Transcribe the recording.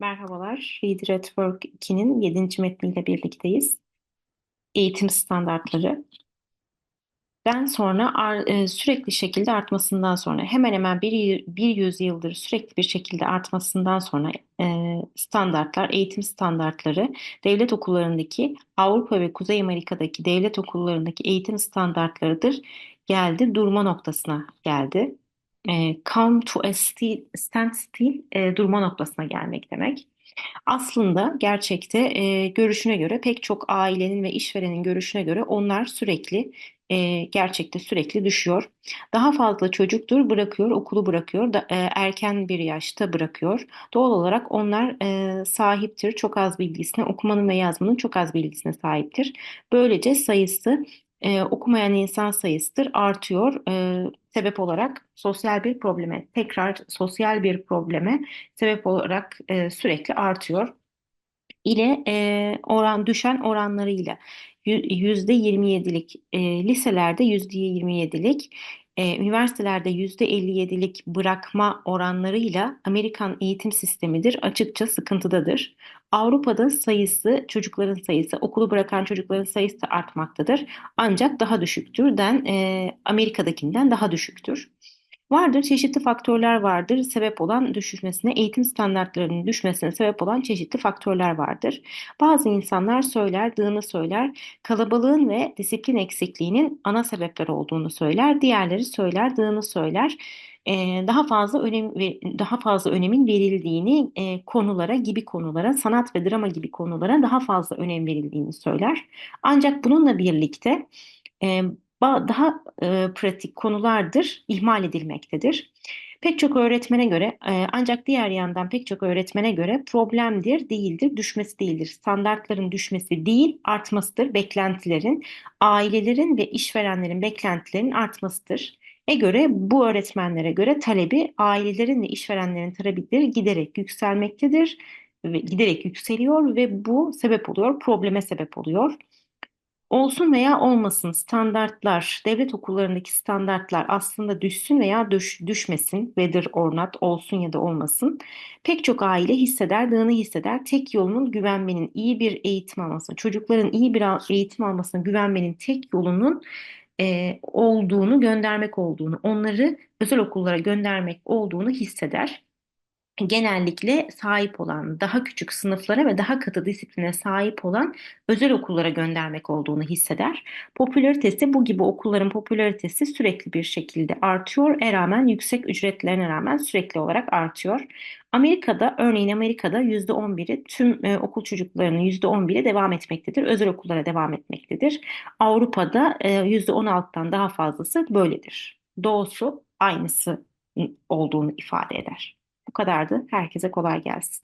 Merhabalar, Read Network 2'nin 7. metniyle birlikteyiz. Eğitim standartları. Den sonra e, sürekli şekilde artmasından sonra hemen hemen bir, bir yüzyıldır sürekli bir şekilde artmasından sonra e, standartlar, eğitim standartları devlet okullarındaki Avrupa ve Kuzey Amerika'daki devlet okullarındaki eğitim standartlarıdır geldi, durma noktasına geldi. E, come to a sti- standstill, e, durma noktasına gelmek demek. Aslında gerçekte e, görüşüne göre pek çok ailenin ve işverenin görüşüne göre onlar sürekli e, gerçekte sürekli düşüyor. Daha fazla çocuktur bırakıyor, okulu bırakıyor, da, e, erken bir yaşta bırakıyor. Doğal olarak onlar e, sahiptir, çok az bilgisine, okumanın ve yazmanın çok az bilgisine sahiptir. Böylece sayısı e, okumayan insan sayısıdır artıyor. E, sebep olarak sosyal bir probleme, tekrar sosyal bir probleme sebep olarak e, sürekli artıyor. İle e, oran düşen oranlarıyla Yü- yüzde 27'lik e, liselerde yüzde 27'lik e, üniversitelerde yüzde 57'lik bırakma oranlarıyla Amerikan eğitim sistemidir açıkça sıkıntıdadır. Avrupa'da sayısı çocukların sayısı okulu bırakan çocukların sayısı da artmaktadır. Ancak daha düşüktür den e, Amerika'dakinden daha düşüktür. Vardır, çeşitli faktörler vardır. Sebep olan düşmesine, eğitim standartlarının düşmesine sebep olan çeşitli faktörler vardır. Bazı insanlar söyler, dığını söyler, kalabalığın ve disiplin eksikliğinin ana sebepleri olduğunu söyler. Diğerleri söyler, dığını söyler. Ee, daha fazla önem daha fazla önemin verildiğini e, konulara gibi konulara, sanat ve drama gibi konulara daha fazla önem verildiğini söyler. Ancak bununla birlikte e, daha e, pratik konulardır ihmal edilmektedir. Pek çok öğretmene göre e, ancak diğer yandan pek çok öğretmene göre problemdir, değildir, düşmesi değildir. Standartların düşmesi değil, artmasıdır. Beklentilerin, ailelerin ve işverenlerin beklentilerinin artmasıdır. E göre bu öğretmenlere göre talebi ailelerin ve işverenlerin talepleri giderek yükselmektedir ve giderek yükseliyor ve bu sebep oluyor, probleme sebep oluyor. Olsun veya olmasın standartlar, devlet okullarındaki standartlar aslında düşsün veya düş, düşmesin, whether or not olsun ya da olmasın. Pek çok aile hisseder, dığını hisseder. Tek yolunun güvenmenin, iyi bir eğitim almasına, çocukların iyi bir eğitim almasına güvenmenin tek yolunun e, olduğunu, göndermek olduğunu, onları özel okullara göndermek olduğunu hisseder genellikle sahip olan, daha küçük sınıflara ve daha katı disipline sahip olan özel okullara göndermek olduğunu hisseder. Popülaritesi bu gibi okulların popülaritesi sürekli bir şekilde artıyor. E rağmen yüksek ücretlerine rağmen sürekli olarak artıyor. Amerika'da örneğin Amerika'da %11'i tüm e, okul çocuklarının %11'i devam etmektedir. Özel okullara devam etmektedir. Avrupa'da e, %16'dan daha fazlası böyledir. Doğusu aynısı olduğunu ifade eder. Bu kadardı. Herkese kolay gelsin.